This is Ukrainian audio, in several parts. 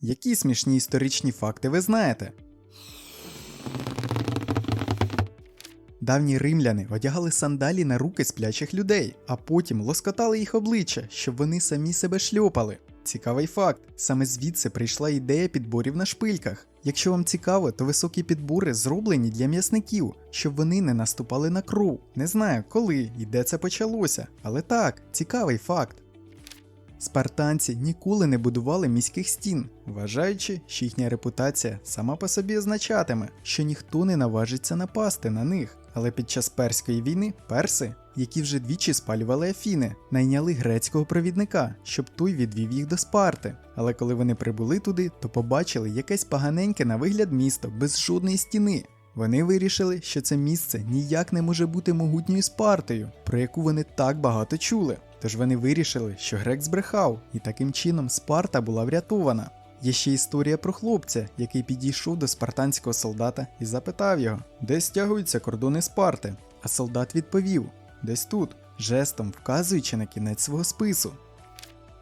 Які смішні історичні факти ви знаєте? Давні римляни одягали сандалі на руки сплячих людей, а потім лоскотали їх обличчя, щоб вони самі себе шльопали. Цікавий факт: саме звідси прийшла ідея підборів на шпильках. Якщо вам цікаво, то високі підбори зроблені для м'ясників, щоб вони не наступали на кров. Не знаю коли і де це почалося, але так, цікавий факт. Спартанці ніколи не будували міських стін, вважаючи, що їхня репутація сама по собі означатиме, що ніхто не наважиться напасти на них. Але під час перської війни перси, які вже двічі спалювали Афіни, найняли грецького провідника, щоб той відвів їх до Спарти. Але коли вони прибули туди, то побачили якесь поганеньке на вигляд місто без жодної стіни. Вони вирішили, що це місце ніяк не може бути могутньою Спартою, про яку вони так багато чули. Тож вони вирішили, що грек збрехав, і таким чином Спарта була врятована. Є ще історія про хлопця, який підійшов до спартанського солдата і запитав його, де стягуються кордони Спарти. А солдат відповів: десь тут, жестом вказуючи на кінець свого спису.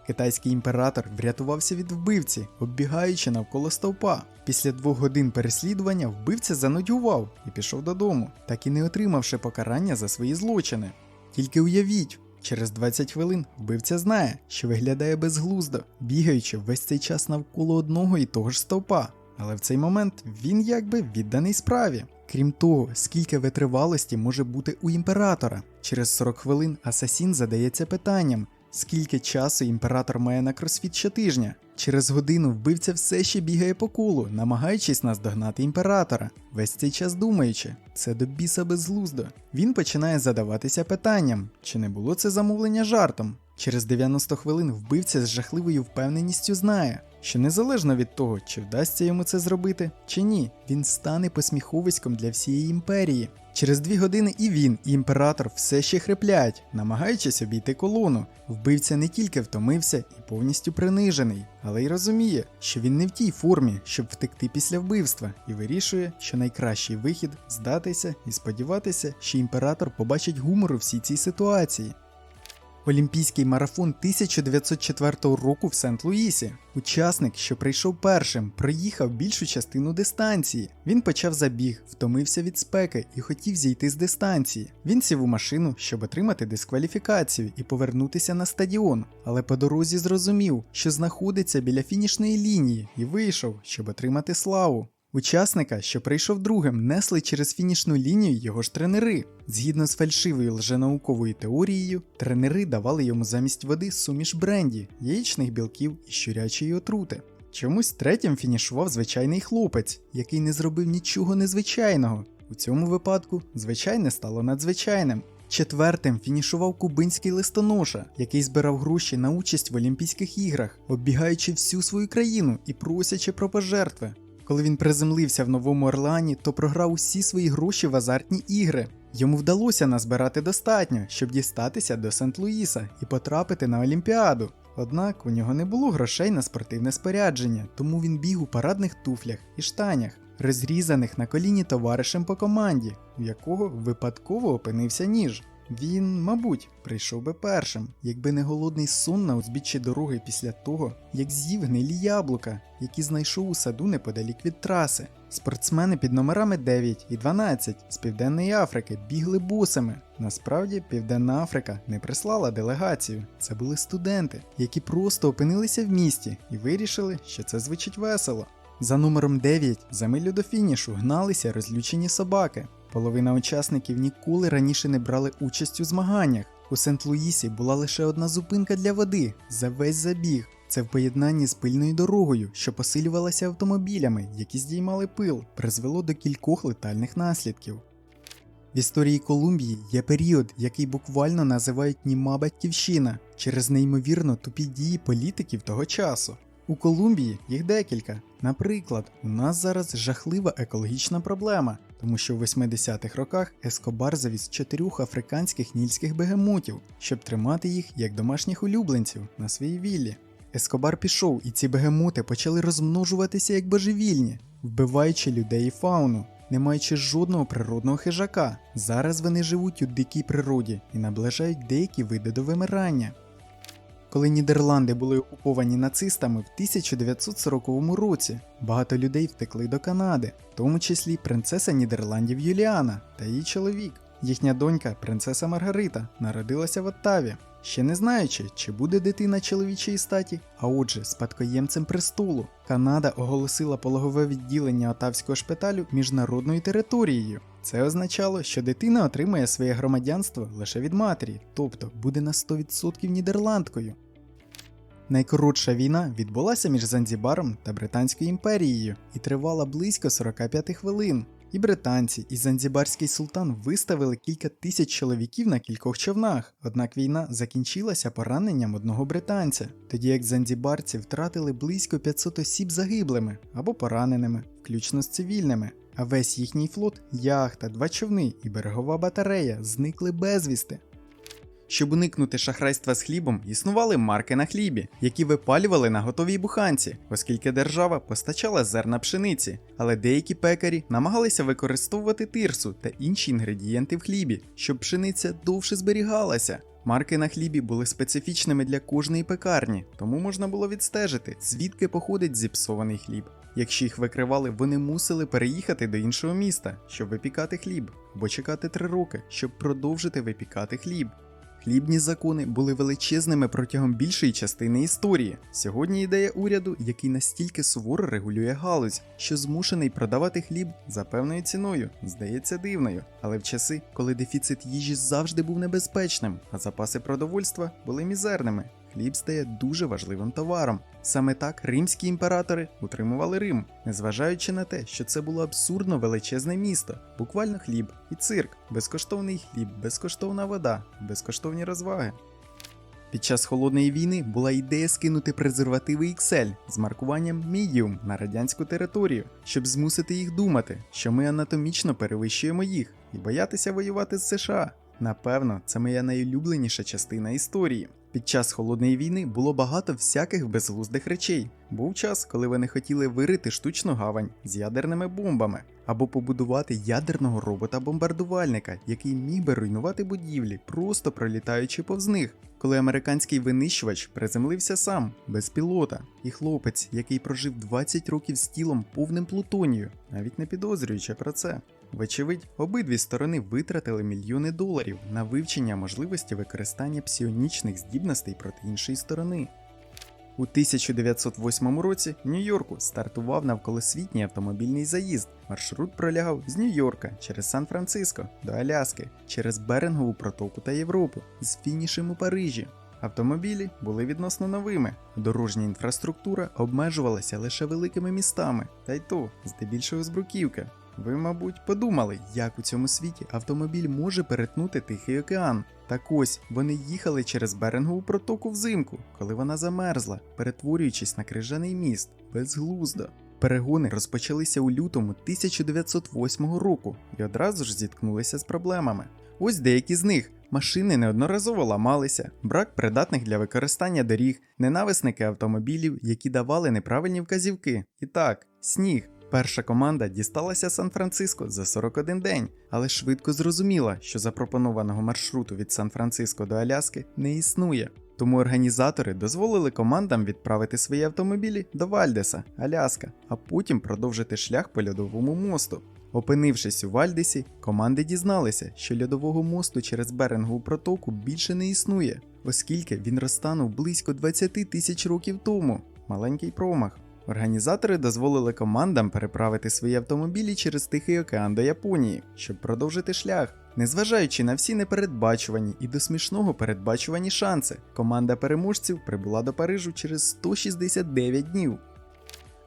Китайський імператор врятувався від вбивці, оббігаючи навколо стовпа. Після двох годин переслідування вбивця занудьгував і пішов додому, так і не отримавши покарання за свої злочини. Тільки уявіть, через 20 хвилин вбивця знає, що виглядає безглуздо, бігаючи весь цей час навколо одного і того ж стовпа. Але в цей момент він якби відданий справі. Крім того, скільки витривалості може бути у імператора. Через 40 хвилин асасін задається питанням, скільки часу імператор має на кросфіт щотижня. Через годину вбивця все ще бігає по колу, намагаючись наздогнати імператора. Весь цей час думаючи, це до біса безглуздо. Він починає задаватися питанням, чи не було це замовлення жартом. Через 90 хвилин вбивця з жахливою впевненістю знає, що незалежно від того, чи вдасться йому це зробити, чи ні, він стане посміховиськом для всієї імперії. Через дві години і він, і імператор все ще хриплять, намагаючись обійти колону. Вбивця не тільки втомився і повністю принижений, але й розуміє, що він не в тій формі, щоб втекти після вбивства, і вирішує, що найкращий вихід здатися і сподіватися, що імператор побачить гумор у всій цій ситуації. Олімпійський марафон 1904 року в Сент-Луїсі. Учасник, що прийшов першим, проїхав більшу частину дистанції. Він почав забіг, втомився від спеки і хотів зійти з дистанції. Він сів у машину, щоб отримати дискваліфікацію і повернутися на стадіон, але по дорозі зрозумів, що знаходиться біля фінішної лінії, і вийшов, щоб отримати славу. Учасника, що прийшов другим, несли через фінішну лінію його ж тренери. Згідно з фальшивою лженауковою теорією, тренери давали йому замість води суміш бренді, яєчних білків і щурячої отрути. Чомусь третім фінішував звичайний хлопець, який не зробив нічого незвичайного. У цьому випадку звичайне стало надзвичайним. Четвертим фінішував кубинський листоноша, який збирав гроші на участь в Олімпійських іграх, оббігаючи всю свою країну і просячи про пожертви. Коли він приземлився в Новому Орлеані, то програв усі свої гроші в азартні ігри. Йому вдалося назбирати достатньо, щоб дістатися до Сент-Луїса і потрапити на Олімпіаду. Однак у нього не було грошей на спортивне спорядження, тому він біг у парадних туфлях і штанях, розрізаних на коліні товаришем по команді, у якого випадково опинився ніж. Він, мабуть, прийшов би першим, якби не голодний сон на узбіччі дороги після того, як з'їв гнилі яблука, які знайшов у саду неподалік від траси. Спортсмени під номерами 9 і 12 з Південної Африки бігли бусами. Насправді, Південна Африка не прислала делегацію. Це були студенти, які просто опинилися в місті і вирішили, що це звучить весело. За номером 9 за милю до фінішу гналися розлючені собаки. Половина учасників ніколи раніше не брали участь у змаганнях. У Сент-Луїсі була лише одна зупинка для води за весь забіг. Це в поєднанні з пильною дорогою, що посилювалася автомобілями, які здіймали пил, призвело до кількох летальних наслідків. В історії Колумбії є період, який буквально називають німа батьківщина через неймовірно тупі дії політиків того часу. У Колумбії їх декілька. Наприклад, у нас зараз жахлива екологічна проблема, тому що в 80-х роках Ескобар завіз чотирьох африканських нільських бегемотів, щоб тримати їх як домашніх улюбленців на своїй віллі. Ескобар пішов, і ці бегемоти почали розмножуватися як божевільні, вбиваючи людей і фауну, не маючи жодного природного хижака. Зараз вони живуть у дикій природі і наближають деякі види до вимирання. Коли Нідерланди були окуповані нацистами в 1940 році. Багато людей втекли до Канади, в тому числі принцеса Нідерландів Юліана та її чоловік. Їхня донька, принцеса Маргарита, народилася в Оттаві, ще не знаючи, чи буде дитина чоловічої статі, а отже, спадкоємцем престолу. Канада оголосила пологове відділення Отавського шпиталю міжнародною територією. Це означало, що дитина отримає своє громадянство лише від матері, тобто буде на 100% нідерландкою. Найкоротша війна відбулася між Занзібаром та Британською імперією і тривала близько 45 хвилин. І британці, і занзібарський султан виставили кілька тисяч чоловіків на кількох човнах, однак війна закінчилася пораненням одного британця, тоді як занзібарці втратили близько 500 осіб загиблими або пораненими, включно з цивільними. А весь їхній флот, яхта, два човни і берегова батарея зникли безвісти. Щоб уникнути шахрайства з хлібом, існували марки на хлібі, які випалювали на готовій буханці, оскільки держава постачала зерна пшениці, але деякі пекарі намагалися використовувати тирсу та інші інгредієнти в хлібі, щоб пшениця довше зберігалася. Марки на хлібі були специфічними для кожної пекарні, тому можна було відстежити, звідки походить зіпсований хліб. Якщо їх викривали, вони мусили переїхати до іншого міста, щоб випікати хліб, або чекати три роки, щоб продовжити випікати хліб. Хлібні закони були величезними протягом більшої частини історії. Сьогодні ідея уряду, який настільки суворо регулює галузь, що змушений продавати хліб за певною ціною, здається дивною. Але в часи, коли дефіцит їжі завжди був небезпечним, а запаси продовольства були мізерними, хліб стає дуже важливим товаром. Саме так римські імператори утримували Рим, незважаючи на те, що це було абсурдно величезне місто, буквально хліб і цирк, безкоштовний хліб, безкоштовна вода, безкоштовні розваги. Під час холодної війни була ідея скинути презервативи XL з маркуванням Medium на радянську територію, щоб змусити їх думати, що ми анатомічно перевищуємо їх і боятися воювати з США. Напевно, це моя найулюбленіша частина історії. Під час холодної війни було багато всяких безглуздих речей. Був час, коли вони хотіли вирити штучну гавань з ядерними бомбами, або побудувати ядерного робота-бомбардувальника, який міг би руйнувати будівлі, просто пролітаючи повз них. Коли американський винищувач приземлився сам, без пілота, і хлопець, який прожив 20 років з тілом повним плутонію, навіть не підозрюючи про це. Вочевидь, обидві сторони витратили мільйони доларів на вивчення можливості використання псіонічних здібностей проти іншої сторони. У 1908 році в Нью-Йорку стартував навколосвітній автомобільний заїзд. Маршрут пролягав з Нью-Йорка через Сан-Франциско до Аляски, через Берингову протоку та Європу, з фінішем у Парижі. Автомобілі були відносно новими, дорожня інфраструктура обмежувалася лише великими містами, та й то здебільшого з бруківки. Ви, мабуть, подумали, як у цьому світі автомобіль може перетнути Тихий океан. Так ось вони їхали через Берингову протоку взимку, коли вона замерзла, перетворюючись на крижаний міст безглуздо. Перегони розпочалися у лютому 1908 року і одразу ж зіткнулися з проблемами. Ось деякі з них. Машини неодноразово ламалися, брак придатних для використання доріг, ненависники автомобілів, які давали неправильні вказівки. І так, сніг. Перша команда дісталася Сан-Франциско за 41 день, але швидко зрозуміла, що запропонованого маршруту від Сан-Франциско до Аляски не існує. Тому організатори дозволили командам відправити свої автомобілі до Вальдеса, Аляска, а потім продовжити шлях по льодовому мосту. Опинившись у Вальдесі, команди дізналися, що льодового мосту через Берингову протоку більше не існує, оскільки він розтанув близько 20 тисяч років тому. Маленький промах. Організатори дозволили командам переправити свої автомобілі через Тихий океан до Японії, щоб продовжити шлях. Незважаючи на всі непередбачувані і до смішного передбачувані шанси, команда переможців прибула до Парижу через 169 днів.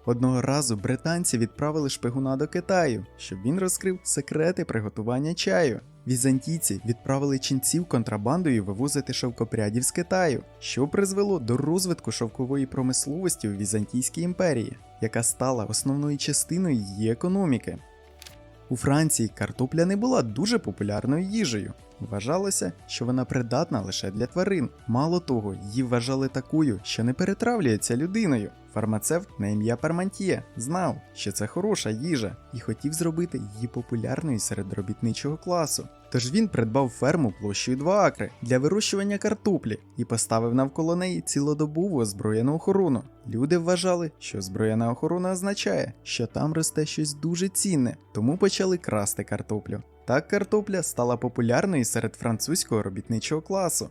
Одного разу британці відправили шпигуна до Китаю, щоб він розкрив секрети приготування чаю. Візантійці відправили ченців контрабандою вивозити шовкопрядів з Китаю, що призвело до розвитку шовкової промисловості у Візантійській імперії, яка стала основною частиною її економіки. У Франції картопля не була дуже популярною їжею. Вважалося, що вона придатна лише для тварин. Мало того, її вважали такою, що не перетравлюється людиною. Фармацевт на ім'я Пармантьє знав, що це хороша їжа, і хотів зробити її популярною серед робітничого класу. Тож він придбав ферму площею 2 акри для вирощування картоплі і поставив навколо неї цілодобову озброєну охорону. Люди вважали, що озброєна охорона означає, що там росте щось дуже цінне, тому почали красти картоплю. Так картопля стала популярною серед французького робітничого класу.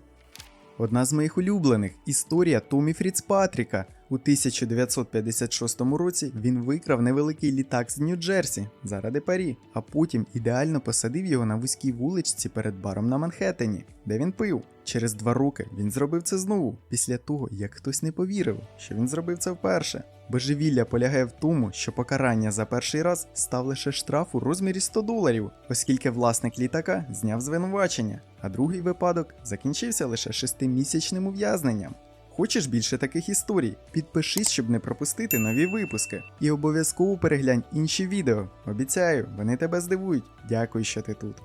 Одна з моїх улюблених історія Томі Фріцпатріка. У 1956 році він викрав невеликий літак з Нью-Джерсі заради парі, а потім ідеально посадив його на вузькій вуличці перед баром на Манхеттені, де він пив. Через два роки він зробив це знову, після того як хтось не повірив, що він зробив це вперше. Божевілля полягає в тому, що покарання за перший раз став лише штраф у розмірі 100 доларів, оскільки власник літака зняв звинувачення, а другий випадок закінчився лише шестимісячним ув'язненням. Хочеш більше таких історій? Підпишись, щоб не пропустити нові випуски. І обов'язково переглянь інші відео. Обіцяю, вони тебе здивують. Дякую, що ти тут.